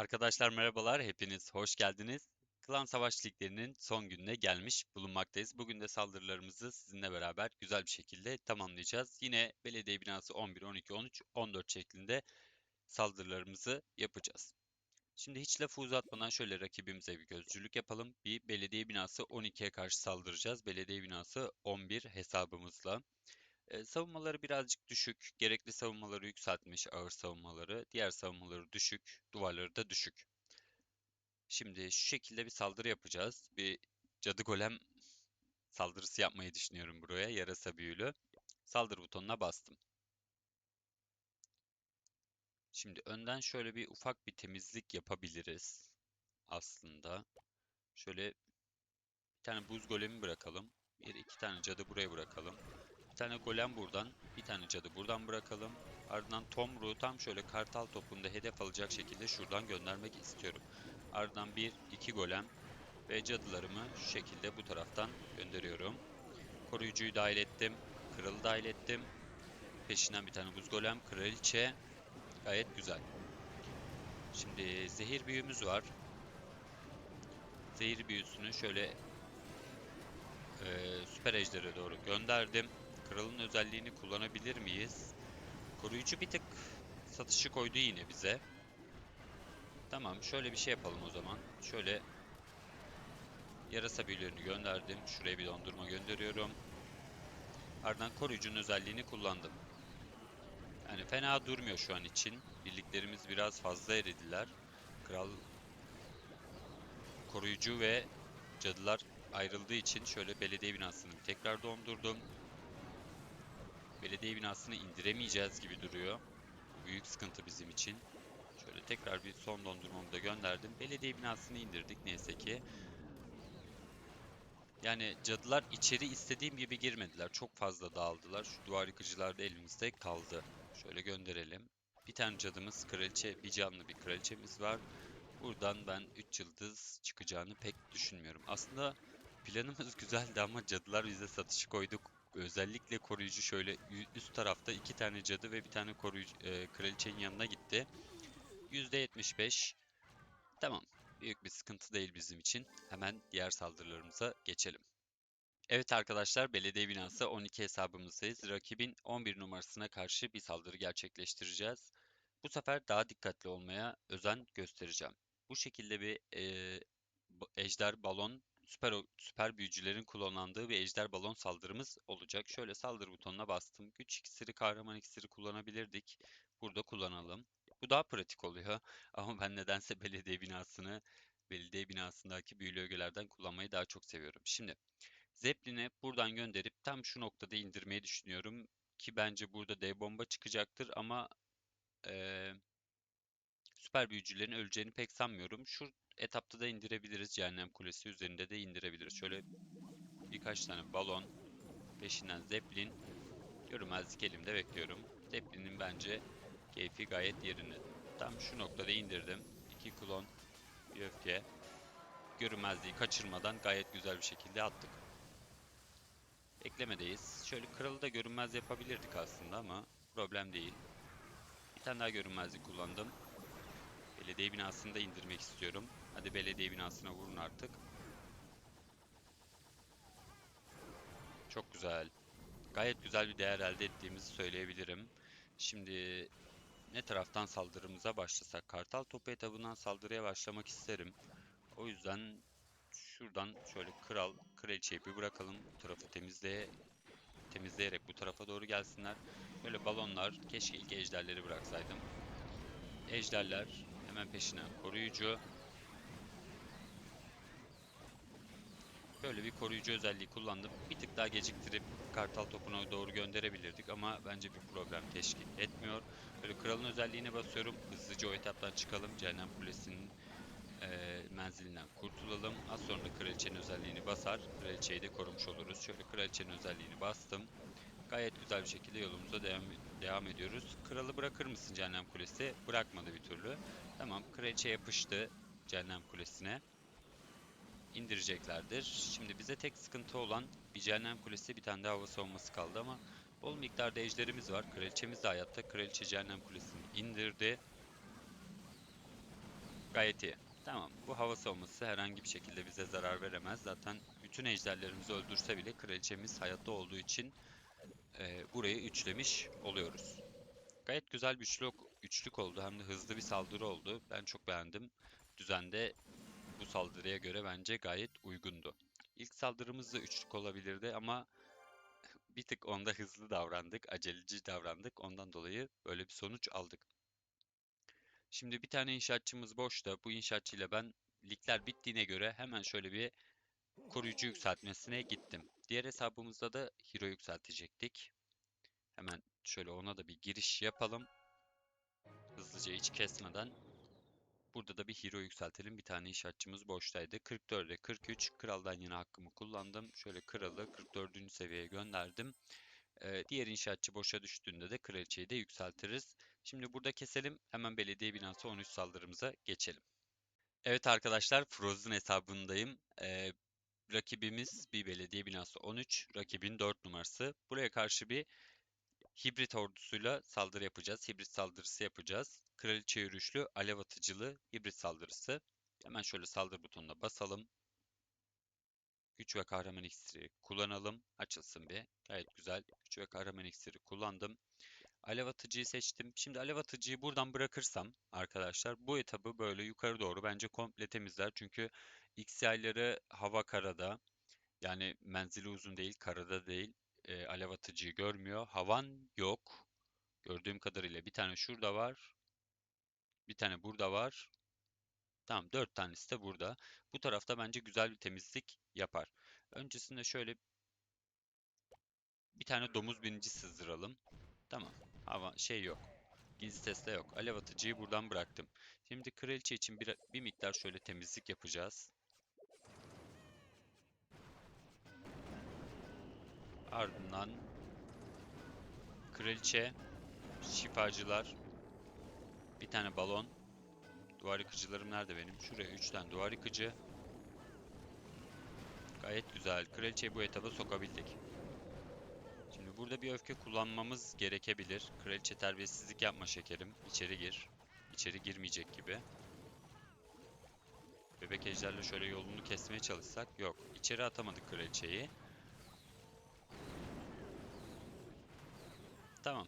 Arkadaşlar merhabalar, hepiniz hoş geldiniz. Klan Savaş Liglerinin son gününe gelmiş bulunmaktayız. Bugün de saldırılarımızı sizinle beraber güzel bir şekilde tamamlayacağız. Yine belediye binası 11, 12, 13, 14 şeklinde saldırılarımızı yapacağız. Şimdi hiç lafı uzatmadan şöyle rakibimize bir gözcülük yapalım. Bir belediye binası 12'ye karşı saldıracağız. Belediye binası 11 hesabımızla. Savunmaları birazcık düşük. Gerekli savunmaları yükseltmiş ağır savunmaları. Diğer savunmaları düşük. Duvarları da düşük. Şimdi şu şekilde bir saldırı yapacağız. Bir cadı golem saldırısı yapmayı düşünüyorum buraya. Yarasa büyülü. Saldır butonuna bastım. Şimdi önden şöyle bir ufak bir temizlik yapabiliriz. Aslında. Şöyle bir tane buz golemi bırakalım. Bir iki tane cadı buraya bırakalım. Tane golem buradan, bir tane cadı buradan bırakalım. Ardından Tomruğu tam şöyle kartal topunda hedef alacak şekilde şuradan göndermek istiyorum. Ardından bir, iki golem ve cadılarımı şu şekilde bu taraftan gönderiyorum. Koruyucuyu dahil ettim, kralı dahil ettim. Peşinden bir tane buz golem, kraliçe. Gayet güzel. Şimdi zehir büyümüz var. Zehir büyüsünü şöyle eee süper ejdere doğru gönderdim. Kralın özelliğini kullanabilir miyiz? Koruyucu bir tık satışı koydu yine bize. Tamam şöyle bir şey yapalım o zaman. Şöyle yarasa büyülerini gönderdim. Şuraya bir dondurma gönderiyorum. Ardından koruyucunun özelliğini kullandım. Yani fena durmuyor şu an için. Birliklerimiz biraz fazla eridiler. Kral koruyucu ve cadılar ayrıldığı için şöyle belediye binasını tekrar dondurdum. Belediye binasını indiremeyeceğiz gibi duruyor. Büyük sıkıntı bizim için. Şöyle tekrar bir son dondurmamı da gönderdim. Belediye binasını indirdik neyse ki. Yani cadılar içeri istediğim gibi girmediler. Çok fazla dağıldılar. Şu duvar yıkıcılar da elimizde kaldı. Şöyle gönderelim. Bir tane cadımız, kraliçe, bir canlı bir kraliçemiz var. Buradan ben 3 yıldız çıkacağını pek düşünmüyorum. Aslında planımız güzeldi ama cadılar bize satışı koyduk. Özellikle koruyucu şöyle üst tarafta iki tane cadı ve bir tane koruyucu e, kraliçenin yanına gitti. %75. Tamam. Büyük bir sıkıntı değil bizim için. Hemen diğer saldırılarımıza geçelim. Evet arkadaşlar belediye binası 12 hesabımızdayız. Rakibin 11 numarasına karşı bir saldırı gerçekleştireceğiz. Bu sefer daha dikkatli olmaya özen göstereceğim. Bu şekilde bir e, ejder balon süper süper büyücülerin kullanıldığı bir ejder balon saldırımız olacak. Şöyle saldır butonuna bastım. Güç iksiri, kahraman iksiri kullanabilirdik. Burada kullanalım. Bu daha pratik oluyor. Ama ben nedense belediye binasını, belediye binasındaki büyülü ögelerden kullanmayı daha çok seviyorum. Şimdi Zeppelin'i buradan gönderip tam şu noktada indirmeyi düşünüyorum. Ki bence burada dev bomba çıkacaktır ama ee, süper büyücülerin öleceğini pek sanmıyorum. Şu etapta da indirebiliriz. Cehennem Kulesi üzerinde de indirebiliriz. Şöyle birkaç tane balon, peşinden Zeppelin. Görünmezlik elimde bekliyorum. Zeppelin'in bence keyfi gayet yerinde. Tam şu noktada indirdim. İki klon, bir öfke. Görünmezliği kaçırmadan gayet güzel bir şekilde attık. Beklemedeyiz. Şöyle kralı da görünmez yapabilirdik aslında ama problem değil. Bir tane daha görünmezlik kullandım. Belediye binasını da indirmek istiyorum. Hadi belediye binasına vurun artık. Çok güzel. Gayet güzel bir değer elde ettiğimizi söyleyebilirim. Şimdi ne taraftan saldırımıza başlasak? Kartal topu etabından saldırıya başlamak isterim. O yüzden şuradan şöyle kral, kraliçeyi bir bırakalım. Bu tarafı temizleye, temizleyerek bu tarafa doğru gelsinler. Böyle balonlar, keşke ilk ejderleri bıraksaydım. Ejderler, hemen peşine koruyucu. Böyle bir koruyucu özelliği kullandım. Bir tık daha geciktirip kartal topuna doğru gönderebilirdik ama bence bir problem teşkil etmiyor. Böyle kralın özelliğine basıyorum. Hızlıca o etaptan çıkalım. Cehennem Kulesi'nin e, menzilinden kurtulalım. Az sonra kraliçenin özelliğini basar. Kraliçeyi de korumuş oluruz. Şöyle kraliçenin özelliğini bastım. Gayet güzel bir şekilde yolumuza devam, devam ediyoruz. Kralı bırakır mısın Cehennem Kulesi? Bırakmadı bir türlü. Tamam kraliçe yapıştı Cehennem Kulesi'ne indireceklerdir. Şimdi bize tek sıkıntı olan bir cehennem kulesi bir tane de hava savunması kaldı ama bol miktarda ejderimiz var. Kraliçemiz de hayatta. Kraliçe cehennem kulesini indirdi. Gayet iyi. Tamam. Bu hava savunması herhangi bir şekilde bize zarar veremez. Zaten bütün ejderlerimizi öldürse bile kraliçemiz hayatta olduğu için e, burayı üçlemiş oluyoruz. Gayet güzel bir üçlük, üçlük oldu. Hem de hızlı bir saldırı oldu. Ben çok beğendim. Düzende bu saldırıya göre bence gayet uygundu. İlk saldırımız da üçlük olabilirdi ama bir tık onda hızlı davrandık, aceleci davrandık. Ondan dolayı böyle bir sonuç aldık. Şimdi bir tane inşaatçımız boşta. Bu inşaatçıyla ben ligler bittiğine göre hemen şöyle bir koruyucu yükseltmesine gittim. Diğer hesabımızda da hero yükseltecektik. Hemen şöyle ona da bir giriş yapalım. Hızlıca hiç kesmeden. Burada da bir hero yükseltelim. Bir tane inşaatçımız boştaydı. 44'e 43. Kraldan yine hakkımı kullandım. Şöyle kralı 44. seviyeye gönderdim. Ee, diğer inşaatçı boşa düştüğünde de kraliçeyi de yükseltiriz. Şimdi burada keselim. Hemen belediye binası 13 saldırımıza geçelim. Evet arkadaşlar Frozen hesabındayım. Ee, rakibimiz bir belediye binası 13. Rakibin 4 numarası. Buraya karşı bir hibrit ordusuyla saldırı yapacağız. Hibrit saldırısı yapacağız. Kraliçe yürüyüşlü alev atıcılı hibrit saldırısı. Hemen şöyle saldır butonuna basalım. Güç ve kahraman iksiri kullanalım. Açılsın bir. Gayet güzel. Güç ve kahraman iksiri kullandım. Alev atıcıyı seçtim. Şimdi alev atıcıyı buradan bırakırsam arkadaşlar bu etabı böyle yukarı doğru bence komple temizler. Çünkü XY'ları hava karada. Yani menzili uzun değil, karada değil. E, alev atıcıyı görmüyor. Havan yok. Gördüğüm kadarıyla bir tane şurada var. Bir tane burada var. Tamam dört tanesi de burada. Bu tarafta bence güzel bir temizlik yapar. Öncesinde şöyle bir tane domuz binici sızdıralım. Tamam. Hava şey yok. Gizli testte yok. Alev atıcıyı buradan bıraktım. Şimdi kraliçe için bir, bir miktar şöyle temizlik yapacağız. Ardından kraliçe, şifacılar, bir tane balon. Duvar yıkıcılarım nerede benim? Şuraya 3 tane duvar yıkıcı. Gayet güzel. Kraliçeyi bu etaba sokabildik. Burada bir öfke kullanmamız gerekebilir. Kraliçe terbiyesizlik yapma şekerim. İçeri gir. İçeri girmeyecek gibi. Bebek ejderle şöyle yolunu kesmeye çalışsak. Yok. İçeri atamadık kraliçeyi. Tamam.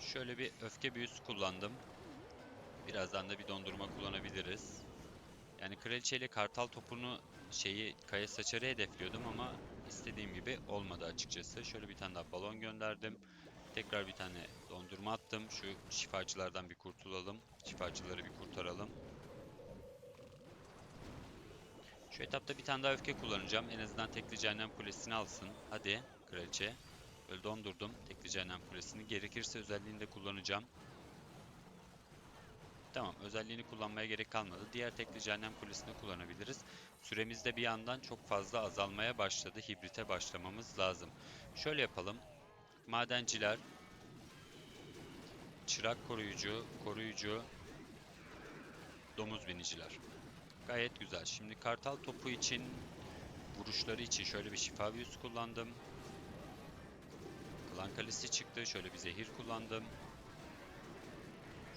Şöyle bir öfke büyüsü kullandım. Birazdan da bir dondurma kullanabiliriz. Yani kraliçe ile kartal topunu şeyi kaya saçarı hedefliyordum ama istediğim gibi olmadı açıkçası. Şöyle bir tane daha balon gönderdim. Tekrar bir tane dondurma attım. Şu şifacılardan bir kurtulalım. Şifacıları bir kurtaralım. Şu etapta bir tane daha öfke kullanacağım. En azından tekli cehennem kulesini alsın. Hadi kraliçe. Böyle dondurdum tekli cehennem kulesini. Gerekirse özelliğini de kullanacağım. Tamam, özelliğini kullanmaya gerek kalmadı. Diğer tekli cehennem kulesini kullanabiliriz. Süremiz de bir yandan çok fazla azalmaya başladı. Hibrite başlamamız lazım. Şöyle yapalım. Madenciler, çırak koruyucu, koruyucu, domuz biniciler. Gayet güzel. Şimdi kartal topu için, vuruşları için şöyle bir şifa büyüsü kullandım. Klan kalesi çıktı. Şöyle bir zehir kullandım.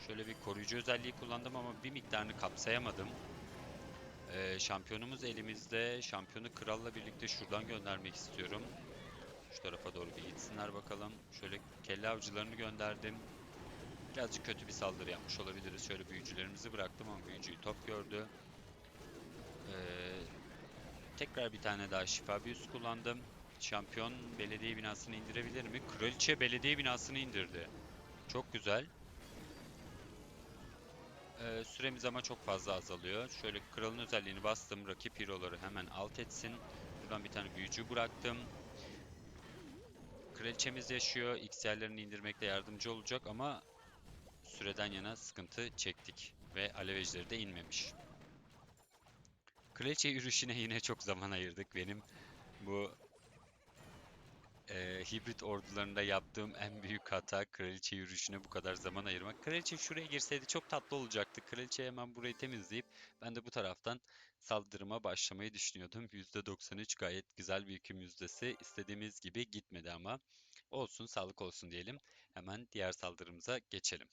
Şöyle bir koruyucu özelliği kullandım ama bir miktarını kapsayamadım. Ee, şampiyonumuz elimizde. Şampiyonu kralla birlikte şuradan göndermek istiyorum. Şu tarafa doğru bir gitsinler bakalım. Şöyle kelle avcılarını gönderdim. Birazcık kötü bir saldırı yapmış olabiliriz. Şöyle büyücülerimizi bıraktım ama büyücüyü top gördü. Ee, tekrar bir tane daha şifa büyüsü kullandım. Şampiyon belediye binasını indirebilir mi? Kraliçe belediye binasını indirdi. Çok güzel. Ee, süremiz ama çok fazla azalıyor. Şöyle kralın özelliğini bastım. Rakip hero'ları hemen alt etsin. Buradan bir tane büyücü bıraktım. Kraliçemiz yaşıyor. XL'lerini indirmekte yardımcı olacak ama süreden yana sıkıntı çektik. Ve alevecileri de inmemiş. Kraliçe yürüyüşüne yine çok zaman ayırdık. Benim bu e, hibrit ordularında yaptığım en büyük hata kraliçe yürüyüşüne bu kadar zaman ayırmak. Kraliçe şuraya girseydi çok tatlı olacaktı. Kraliçe hemen burayı temizleyip ben de bu taraftan saldırıma başlamayı düşünüyordum. %93 gayet güzel bir hüküm yüzdesi. İstediğimiz gibi gitmedi ama olsun sağlık olsun diyelim. Hemen diğer saldırımıza geçelim.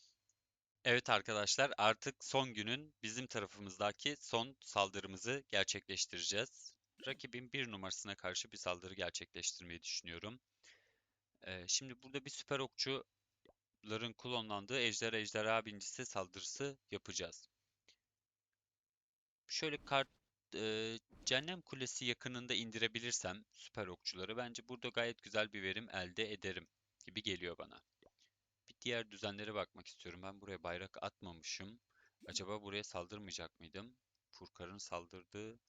Evet arkadaşlar, artık son günün bizim tarafımızdaki son saldırımızı gerçekleştireceğiz. Rakibin bir numarasına karşı bir saldırı gerçekleştirmeyi düşünüyorum. Ee, şimdi burada bir süper okçuların klonlandığı ejder ejderha bincisi saldırısı yapacağız. Şöyle kart e, Cehennem Kulesi yakınında indirebilirsem süper okçuları bence burada gayet güzel bir verim elde ederim gibi geliyor bana. Bir diğer düzenlere bakmak istiyorum. Ben buraya bayrak atmamışım. Acaba buraya saldırmayacak mıydım? Furkar'ın saldırdığı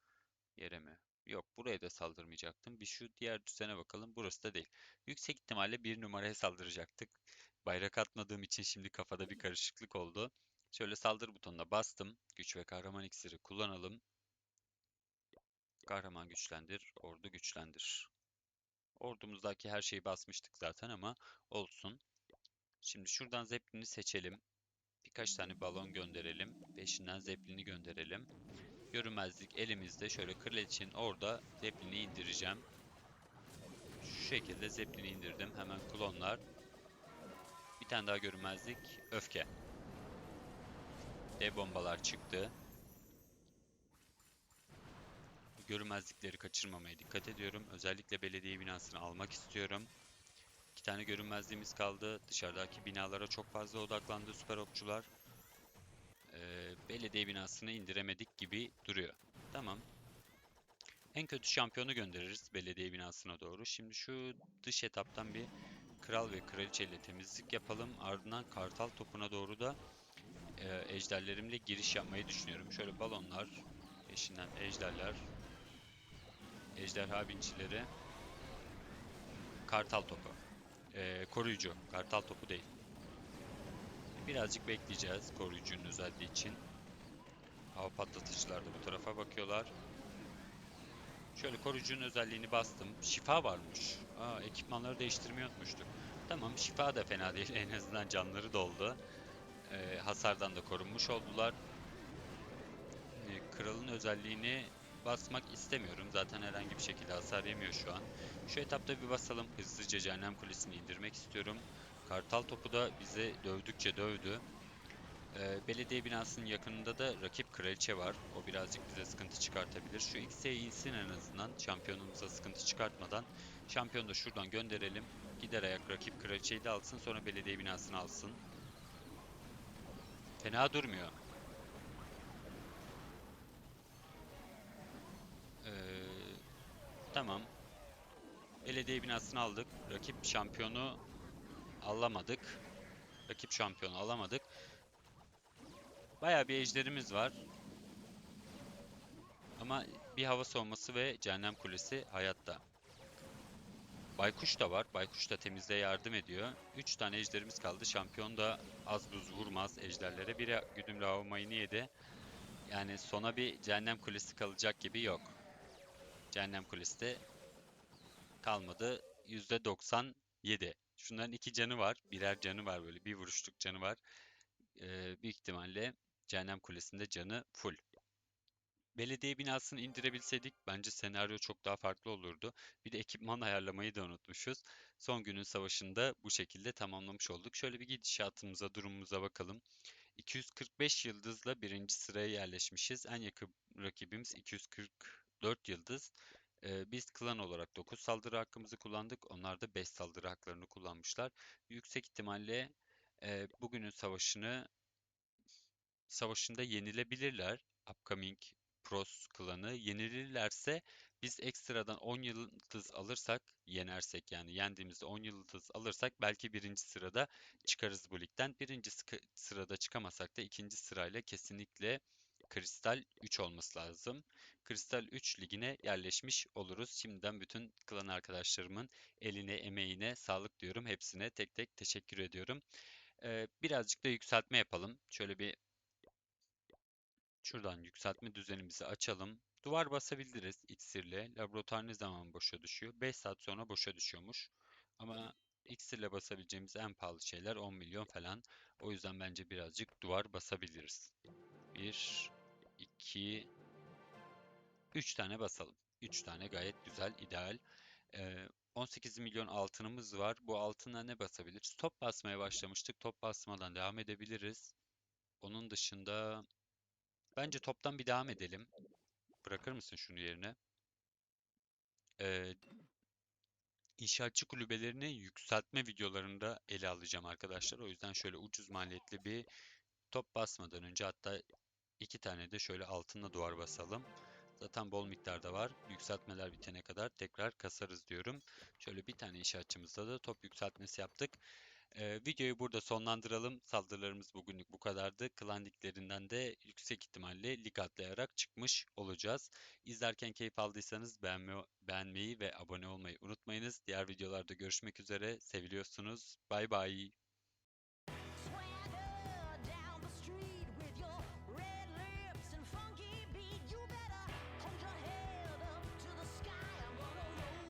yere mi? Yok, buraya da saldırmayacaktım. Bir şu diğer düzene bakalım. Burası da değil. Yüksek ihtimalle bir numaraya saldıracaktık. Bayrak atmadığım için şimdi kafada bir karışıklık oldu. Şöyle saldır butonuna bastım. Güç ve kahraman iksiri kullanalım. Kahraman güçlendir, ordu güçlendir. Ordumuzdaki her şeyi basmıştık zaten ama olsun. Şimdi şuradan Zeppelin'i seçelim. Birkaç tane balon gönderelim. Peşinden Zeppelin'i gönderelim. Görünmezlik elimizde. Şöyle Kraliçenin orada Zeppelin'i indireceğim. Şu şekilde Zeppelin'i indirdim. Hemen klonlar. Bir tane daha görünmezlik. Öfke. Dev bombalar çıktı. Görünmezlikleri kaçırmamaya dikkat ediyorum. Özellikle belediye binasını almak istiyorum. İki tane görünmezliğimiz kaldı. Dışarıdaki binalara çok fazla odaklandı süper okçular. Ee, belediye binasını indiremedik gibi duruyor. Tamam. En kötü şampiyonu göndeririz belediye binasına doğru. Şimdi şu dış etaptan bir kral ve kraliçe ile temizlik yapalım. Ardından kartal topuna doğru da e, ejderlerimle giriş yapmayı düşünüyorum. Şöyle balonlar, peşinden ejderler, ejderha bincileri, kartal topu. E, koruyucu, kartal topu değil. Birazcık bekleyeceğiz koruyucunun özelliği için. Hava patlatıcılar da bu tarafa bakıyorlar. Şöyle koruyucunun özelliğini bastım. Şifa varmış. Aa, ekipmanları değiştirmeyi unutmuştuk. Tamam şifa da fena değil. En azından canları doldu. Ee, hasardan da korunmuş oldular. Ee, kralın özelliğini basmak istemiyorum. Zaten herhangi bir şekilde hasar yemiyor şu an. Şu etapta bir basalım. Hızlıca Cehennem Kulesi'ni indirmek istiyorum. Kartal topu da bize dövdükçe dövdü. Ee, belediye binasının yakınında da rakip kraliçe var. O birazcık bize sıkıntı çıkartabilir. Şu X'e insin en azından. Şampiyonumuza sıkıntı çıkartmadan. Şampiyonu da şuradan gönderelim. Gider ayak rakip kraliçeyi de alsın. Sonra belediye binasını alsın. Fena durmuyor. Ee, tamam. Belediye binasını aldık. Rakip şampiyonu alamadık. Rakip şampiyonu alamadık. Bayağı bir ejderimiz var. Ama bir hava savunması ve cehennem kulesi hayatta. Baykuş da var. Baykuş da temizliğe yardım ediyor. 3 tane ejderimiz kaldı. Şampiyon da az buz vurmaz ejderlere. Biri güdümlü hava mayını yedi. Yani sona bir cehennem kulesi kalacak gibi yok. Cehennem kulesi de kalmadı. %97. Şunların iki canı var. Birer canı var böyle. Bir vuruşluk canı var. Ee, büyük ihtimalle Cehennem Kulesi'nde canı full. Belediye binasını indirebilseydik bence senaryo çok daha farklı olurdu. Bir de ekipman ayarlamayı da unutmuşuz. Son günün savaşında bu şekilde tamamlamış olduk. Şöyle bir gidişatımıza, durumumuza bakalım. 245 yıldızla birinci sıraya yerleşmişiz. En yakın rakibimiz 244 yıldız. Ee, biz klan olarak 9 saldırı hakkımızı kullandık. Onlar da 5 saldırı haklarını kullanmışlar. Yüksek ihtimalle e, bugünün savaşını savaşında yenilebilirler. Upcoming Pros klanı yenilirlerse biz ekstradan 10 yıldız alırsak, yenersek yani yendiğimizde 10 yıldız alırsak belki birinci sırada çıkarız bu ligden. Birinci sırada çıkamasak da ikinci sırayla kesinlikle Kristal 3 olması lazım. Kristal 3 ligine yerleşmiş oluruz. Şimdiden bütün klan arkadaşlarımın eline, emeğine sağlık diyorum. Hepsine tek tek teşekkür ediyorum. Ee, birazcık da yükseltme yapalım. Şöyle bir Şuradan yükseltme düzenimizi açalım. Duvar basabiliriz iksirle. Laboratuvar ne zaman boşa düşüyor? 5 saat sonra boşa düşüyormuş. Ama iksirle basabileceğimiz en pahalı şeyler 10 milyon falan. O yüzden bence birazcık duvar basabiliriz. 1, 2, 3 tane basalım. 3 tane gayet güzel, ideal. Ee, 18 milyon altınımız var. Bu altına ne basabiliriz? Top basmaya başlamıştık. Top basmadan devam edebiliriz. Onun dışında bence toptan bir devam edelim. Bırakır mısın şunu yerine? Ee, İnşaatçı kulübelerini yükseltme videolarında ele alacağım arkadaşlar. O yüzden şöyle ucuz maliyetli bir top basmadan önce hatta iki tane de şöyle altınla duvar basalım. Zaten bol miktarda var. Yükseltmeler bitene kadar tekrar kasarız diyorum. Şöyle bir tane inşaatçımızda da top yükseltmesi yaptık. Ee, videoyu burada sonlandıralım. Saldırılarımız bugünlük bu kadardı. Klan liglerinden de yüksek ihtimalle lig atlayarak çıkmış olacağız. İzlerken keyif aldıysanız beğenme, beğenmeyi ve abone olmayı unutmayınız. Diğer videolarda görüşmek üzere. Seviliyorsunuz. Bay bay.